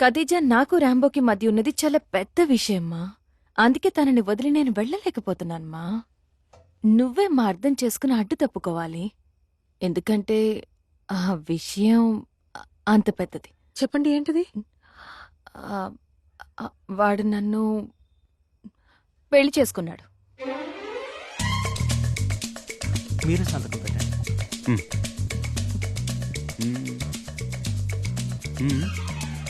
ఖదీజా నాకు రాంబోకి మధ్య ఉన్నది చాలా పెద్ద విషయమ్మా. అందుకే తనని వదిలి నేను వెళ్ళలేకపోతున్నానమ్మా. నువ్వే మా అర్థం చేసుకుని అడ్డు తప్పుకోవాలి. ఎందుకంటే ఆ విషయం అంత పెద్దది. చెప్పండి ఏంటిది? వాడు నన్ను పెళ్ళి చేసుకున్నాడు. మీరు సంతకం పెట్టండి.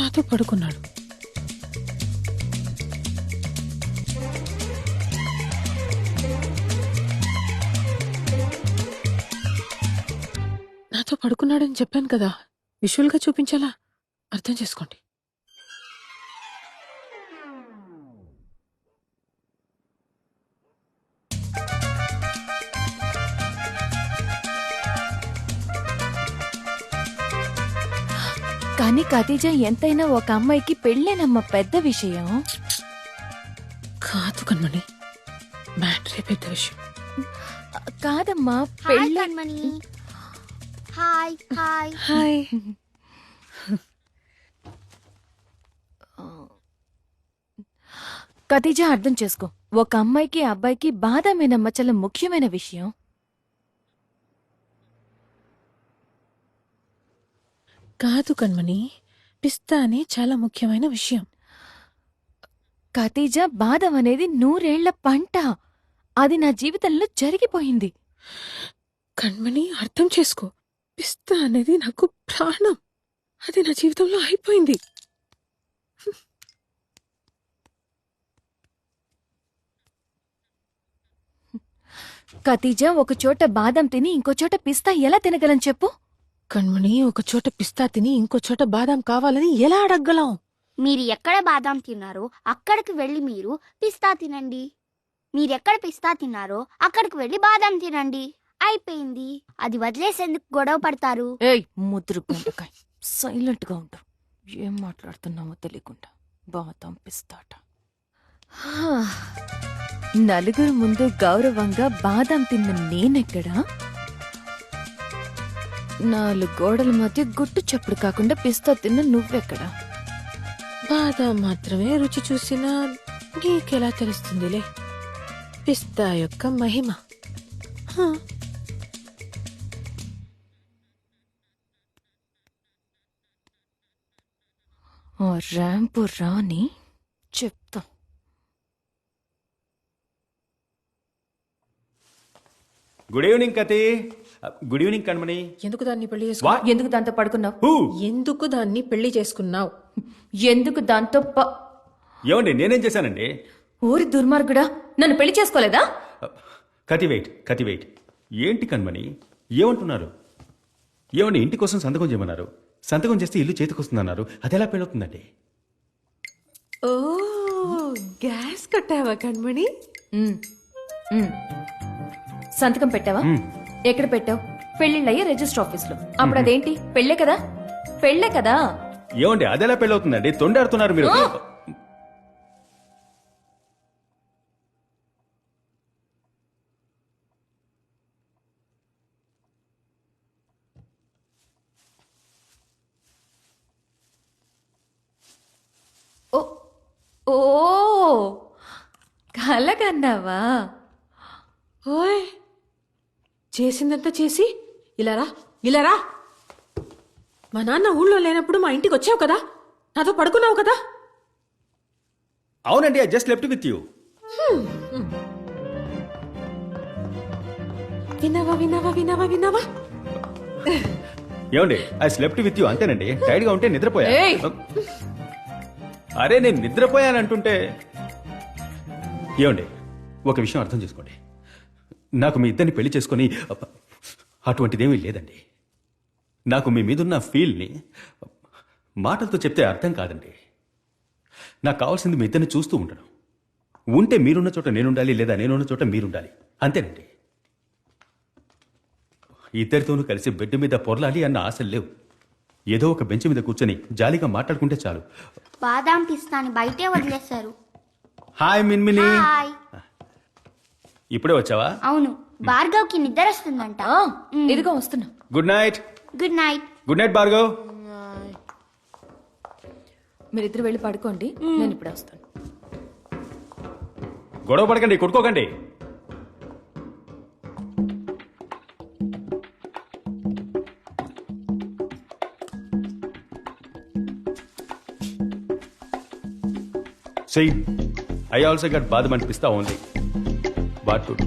నాతో పడుకున్నాడు. నాతో పడుకున్నాడని చెప్పాను కదా. విజువల్గా చూపించాలా అర్థం చేసుకోండి. కానీ ఖదీజా ఎంతైనా ఒక అమ్మాయికి పెళ్ళేనమ్మ పెద్ద విషయం. కాదు కన్మణి మ్యాటరే పెద్ద విషయం. కాదమ్మా హాయ్ పెళ్ళి హాయ్ హాయ్. హాయ్. అర్థం చేసుకో ఒక అమ్మాయికి అబ్బాయికి బాధమేనమ్మ చాలా ముఖ్యమైన విషయం. కాదు కన్మణి పిస్తా అనే చాలా ముఖ్యమైన విషయం. ఖతీజా బాధం అనేది నూరేళ్ళ పంట. అది నా జీవితంలో జరిగిపోయింది. కన్మణి అర్థం చేసుకో. పిస్తా అనేది నాకు ప్రాణం. అది నా జీవితంలో అయిపోయింది. ఖతీజా ఒక చోట బాదం తిని ఇంకో చోట పిస్తా ఎలా తినగలను చెప్పు? కన్మణి ఒక చోట పిస్తా తిని ఇంకో చోట బాదాం కావాలని ఎలా అడగలం మీరు ఎక్కడ బాదాం తిన్నారో అక్కడికి వెళ్ళి మీరు పిస్తా తినండి. మీరు ఎక్కడ పిస్తా తిన్నారో అక్కడికి వెళ్ళి బాదాం తినండి. అయిపోయింది. అది వదిలేసేందుకు గొడవ పడతారు. ఏయ్ గంటకాయ్ సైలెంట్గా ఉండు. ఏం మాట్లాడుతున్నావో తెలియకుండా. బాదం పిస్తాట. హా, నలుగురు ముందు గౌరవంగా బాదం తిన్న నేనెక్కడా? నాలుగు గోడల మధ్య గుట్టు చప్పుడు కాకుండా పిస్తా తిన్న నువ్వెక్కడా? బాదాం మాత్రమే రుచి చూసినా నీకెలా తెలుస్తుందిలే? పిస్తా యొక్క మహిమ. హా, ఆ ర్యాంపు రాని చెప్తా. Good evening Kathi. Good evening Kanmani. ఎందుకు దాన్ని పెళ్ళి చేసుకున్నావు? ఎందుకు దాంతో పడుకున్నావు? ఎందుకు దాన్ని పెళ్ళి చేసుకున్నావు? ఎందుకు దాంతో ప? ఏమండి నేనేం చేశానండి? ఊరి దుర్మార్గుడా? నన్ను పెళ్ళి చేసుకోలేదా? Kathi wait Kathi wait. ఏంటి కణమణి? ఏమంటున్నారు? ఏమండి ఇంటి కోసం సంతకం చేయమన్నారు. సంతకం చేస్తే ఇల్లు చేతికొస్తుందన్నారు అది ఎలా పెళ్ళవుతుందండి? ఓ గ్యాస్ కట్టావా ఉమ్, ఉమ్. సంతకం పెట్టావా. ఎక్కడ పెట్టావు? పెళ్ళిళ్ళయ్యే రిజిస్టర్ ఆఫీస్లో అప్పుడు అదేంటి? పెళ్ళే కదా? పెళ్ళే కదా? ఏమండి అది ఎలా పెళ్ళవుతుందండి? తొండాడుతున్నారు మీరు. ఓ! కలగన్నావా? ఓయ్! చేసిందంతా చేసి ఇలా రా ఇలా రా. మా నాన్న ఊళ్ళో లేనప్పుడు మా ఇంటికి వచ్చావు కదా? నాతో పడుకున్నావు కదా? అవునండి I just left with you విన్నావా విన్నావా విన్నావా విన్నావా? ఏమండి ఐ స్లెప్ట్ విత్ యూ అంతేనండి. టైర్డ్గా ఉంటే నిద్రపోయా? ఏయ్! అరే నేను నిద్రపోయానంటుంటే ఏమండి ఒక విషయం అర్థం చేసుకోండి. నాకు మీ ఇద్దరిని పెళ్ళి చేసుకొని అటువంటిదేమీ లేదండి. నాకు మీ మీదున్న ఫీల్ని మాటలతో చెప్తే అర్థం కాదండి. నాకు కావాల్సింది మీ ఇద్దరిని చూస్తూ ఉండడం. ఉంటే మీరున్న చోట నేనుండాలి లేదా నేనున్న చోట మీరుండాలి. అంతేనండి. ఇద్దరితోనూ కలిసి బెడ్ మీద పొరలాలి అన్న ఆశలు లేవు. ఏదో ఒక బెంచ్ మీద కూర్చొని జాలీగా మాట్లాడుకుంటే చాలు. బాదాం పిస్తాని బయటే వదిలేశారు. హాయ్ మిన్మిని. హాయ్. ఇప్పుడే వచ్చావా? అవును. భార్గవ్కి నిద్ర వస్తుందంట. ఇదిగో వస్తున్నా. Good night good night good night Bhargav. మీరిద్దరు వెళ్ళి పడుకోండి. నేను ఇప్పుడే వస్తాను. గొడవ పడకండి కొట్టుకోకండి. See, I also got badam and pista good.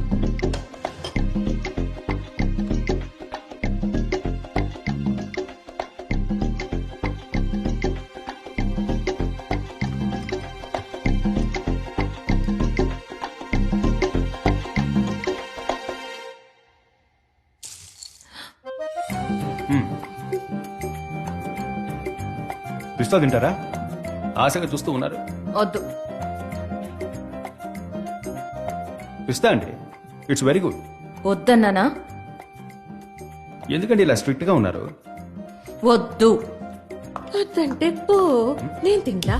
పిస్తా తింటారా? ఆశగా చూస్తూ ఉన్నారు. వద్దు. పిస్తా అండి. ఇట్స్ వెరీ గుడ్ వద్దన్నానా? ఎందుకండి ఇలా స్ట్రిక్ట్గా ఉన్నారు? వద్దు. వద్దంటే పో. నేను తింటా.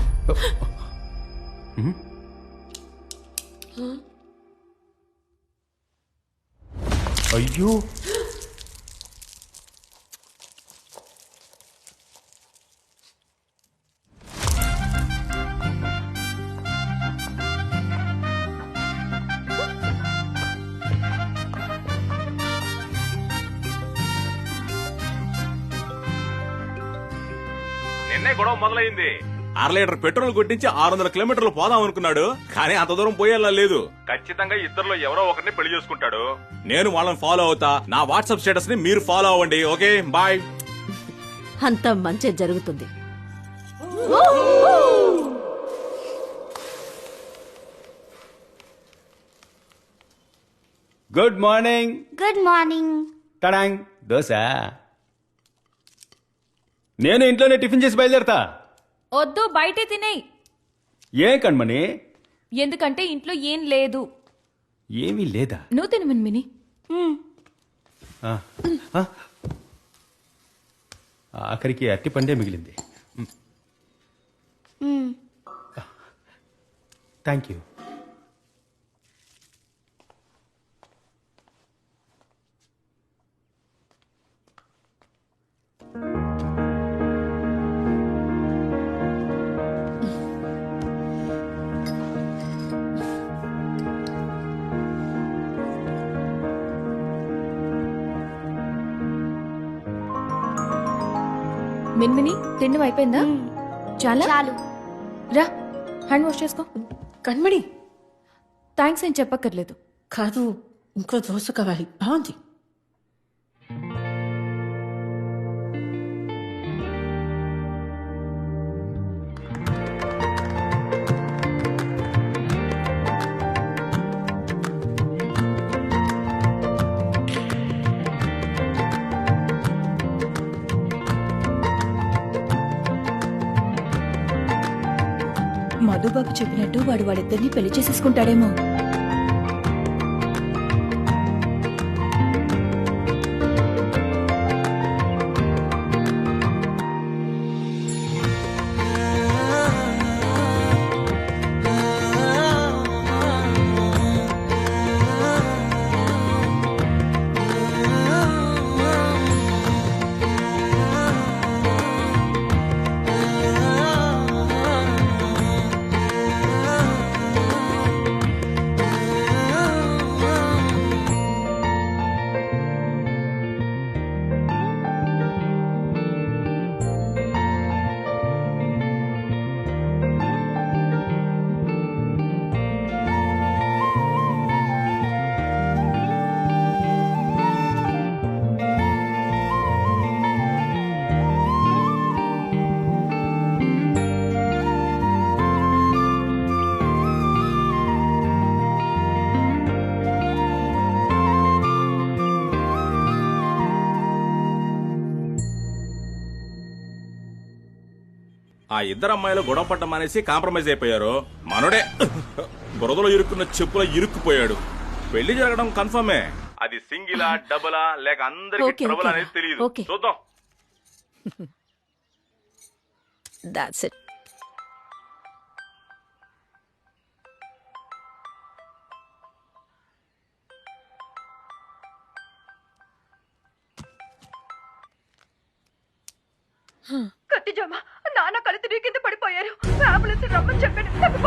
అయ్యో. నిన్నే గొడవ మొదలైంది. అర లీటర్ పెట్రోల్ కొట్టించి ఆరు వందల కిలోమీటర్లు పోదాం అనుకున్నాడు. కానీ అంత దూరం పోయేలా లేదు. ఖచ్చితంగా ఇద్దరులో ఎవరో ఒకరిని పెళ్ళి చేసుకుంటాడు. నేను వాళ్ళని ఫాలో అవుతా. నా వాట్సాప్ స్టేటస్ని మీరు ఫాలో అవ్వండి. Okay bye. అంత మంచి జరుగుతుంది. గుడ్ మార్నింగ్ గుడ్ మార్నింగ్ టడాంగ్ దోశ నేను ఇంట్లోనే టిఫిన్ చేసి బయలుదేరతా. వద్దు బయటే తినేయి. ఏం కண்మణి ఎందుకంటే ఇంట్లో ఏం లేదు. ఏమీ లేదా? నువ్వు తిను ఆ, ఆ. ఆఖరికి అట్టి పండే మిగిలింది. Thank you. మిన్మిని తిండం అయిపోయిందా? చాలా? చాలు. రా హ్యాండ్ వాష్ చేసుకో. కண்మణి థ్యాంక్స్ ఏం చెప్పక్కర్లేదు. కాదు ఇంకో దోశ కావాలి. బాగుంది. మధుబాబు చెప్పినట్టు వాడు వాడిద్దరిని పెళ్ళి చేసేసుకుంటాడేమో. ఇద్దరు అమ్మాయిలు గొడవ పడ్డం మానేసి కాంప్రమైజ్ అయిపోయారు. మనోడే బురదలో ఇరుక్కున్న చెప్పులో ఇరుక్కుపోయాడు. పెళ్ళి జరగడం కన్ఫర్మే. అది సింగిలా డబులా లేక అందరికి ట్రబుల్. అనేది తెలియదు. చూద్దాం. That's it